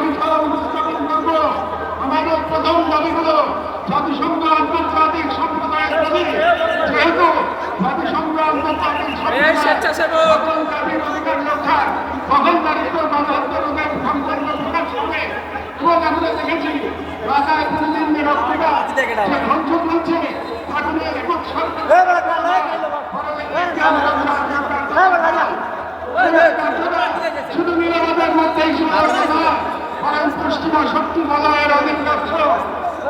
আমি সারা উপস্থাপন করব। আমাদের প্রথম দাবিগুলো জাতিসংঘ আন্তর্জাতিক সম্প্রদায়ের দাবি। যেহেতু জাতিসংঘ আন্তর্জাতিক সম্প্রদায়ের অধিকার রক্ষার দখলদারিত্ব মানবাধিকারের সম্পন্ন প্রকাশ করবে। এবং আমরা দেখেছি রাজা কোনদিন নিরক্ষিকা ধ্বংস করছে তা কোনো একক মন্ত্রণালয়ের অধিকাংশ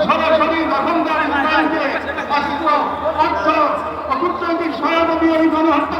সরাসরি দখলদার ইসরায়েলকে অস্ত্র অর্থ ও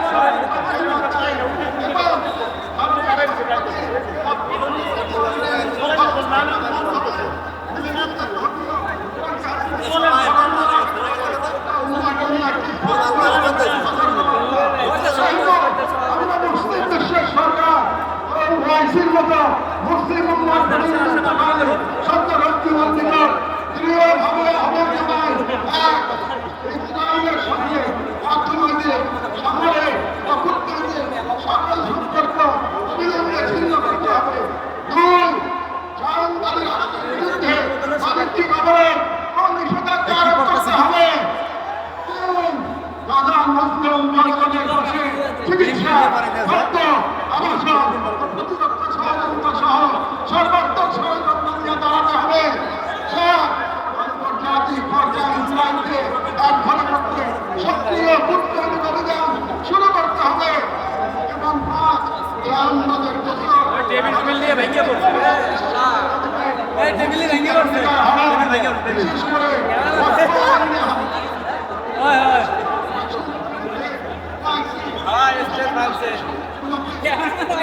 সক্রিয় ভূতকর্মী অভিযান টেবিল নিয়ে ভেঙে পড়ছে। ভেঙে পড়ছে। Ja, ik ben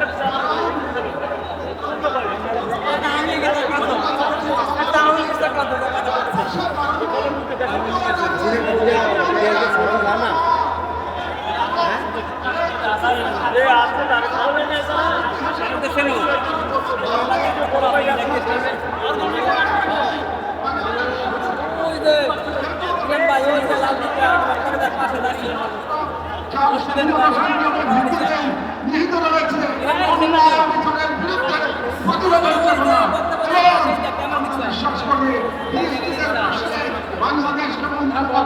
er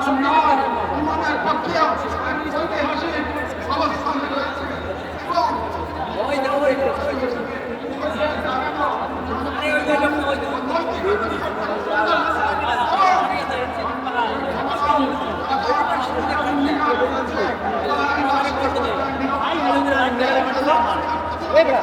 সুন্নাত ইমামের পক্ষে ঐতিহাসিক অবস্থানে রয়েছে। এবং Ebra,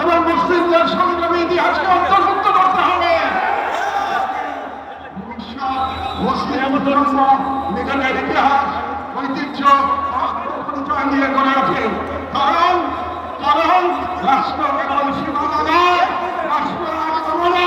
এবং মুসলিমদের সংগ্রামী ইতিহাসকে অন্তর্ভুক্ত করতে হবে মুসলিম ধর্ম নিজেদের ঐতিহ্য পরিচয় নিয়ে কারণ কারণ রাষ্ট্র কেবল সীমানা রাষ্ট্র পারলে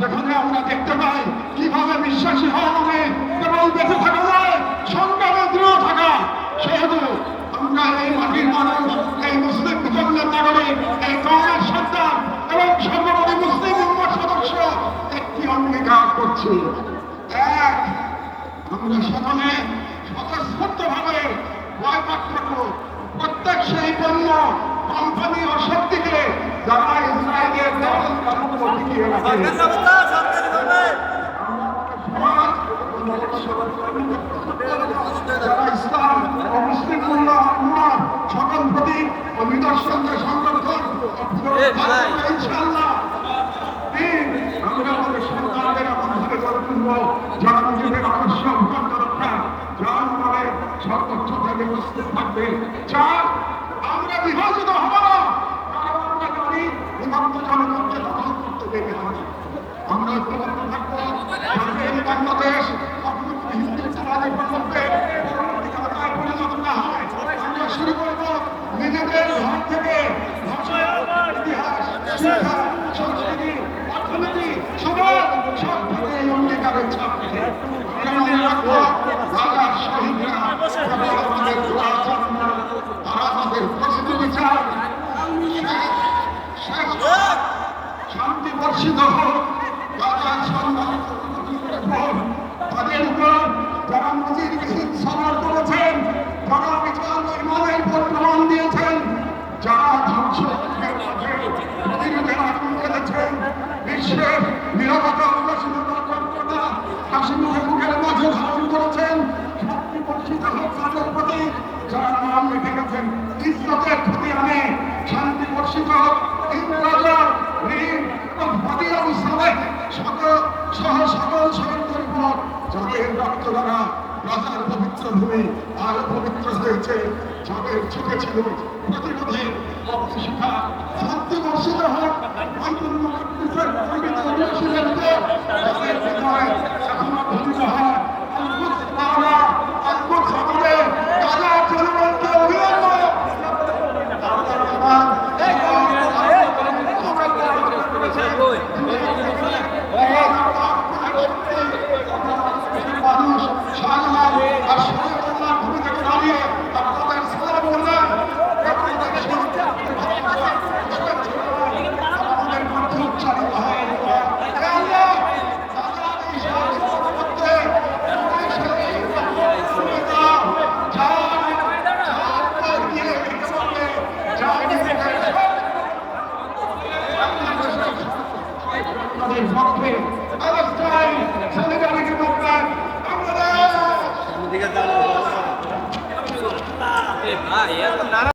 যেখানে আমরা দেখতে পাই কীভাবে বিশ্বাসী হওয়া হবে কেবল বেঁচে থাকা নয় সংগ্রামে দৃঢ় থাকা সেহেতু আমরা এই মাটির মানুষ এই মুসলিম মুসলমান নাগরিক এই কমের সন্তান এবং সর্বোপরি মুসলিম উম্মার সদস্য একটি অঙ্গীকার করছি এক আমরা সকলে স্বতঃস্ফূর্তভাবে বয়কট করব প্রত্যেক সেই পণ্য কোম্পানি ও শক্তিকে যারা ইসরায়েলের দখল রাজত্ব টিকিয়ে রাখে সমাজ যারা ইসলাম ও মুসলিম উম্মাহ উম্মাহ সকল প্রতি ও নিদর্শনকে সংরক্ষণ। ও পুনরুদ্ধার করবে ইনশাআল্লাহ তিন, আমরা আমাদের সন্তানদের এমনভাবে গড়ে তুলব যারা নিজেদের আদর্শ অভ্যন্ত রক্ষা যার ফলে সর্বোচ্চ থেকে প্রস্তুত থাকবে চার আমরা বিভাজিত হব না কারণ আমরা জানি বিভক্ত জনগণকে দখল করতে দেবে না আমরা ঐক্যবদ্ধ থাকব যাতে এই বাংলাদেশ কখনো কোনো হিন্দুত্ববাদী প্রকল্পে পরবর্তীকালে পরিণত না হয় আমরা শুরু করব নিজেদের ঘর থেকে ভাষা, ইতিহাস শিক্ষা সংস্কৃতি অর্থনীতি সমাজ সব থেকে এই অঙ্গীকারের ছাপ দিতে আমরা মনে রাখব রাজার শহীদরা কেবল আমাদের দোয়া চান না তারা আমাদের প্রস্তুতি চান শেষ শেষ শান্তি বর্ষিত হোক রাজার সম্মান হোক তাদের উপর যারা নজির সবার করেছেন যারা বিচার ইমানের উপর প্রমাণ দিয়েছেন, যারা ধ্বংস জ্বেলেছেন বিশ্বের নিরাপত্তা উদাসীনতা কল্পনা হাসি মুখে মাঝে ধারণ করেছেন বর্ষিত যারা নাম রেখে গেছেন ক্ষতি আনে শান্তি বর্ষিত হোক সকল সহ সকল শহীদদের উপর যাদের রক্ত দ্বারা রাজার পবিত্র ভূমি আরও পবিত্র হয়েছে যাদের চোখে ছিল প্রতিরোধের শিখা শান্তি বর্ষিত হোক বাইতুল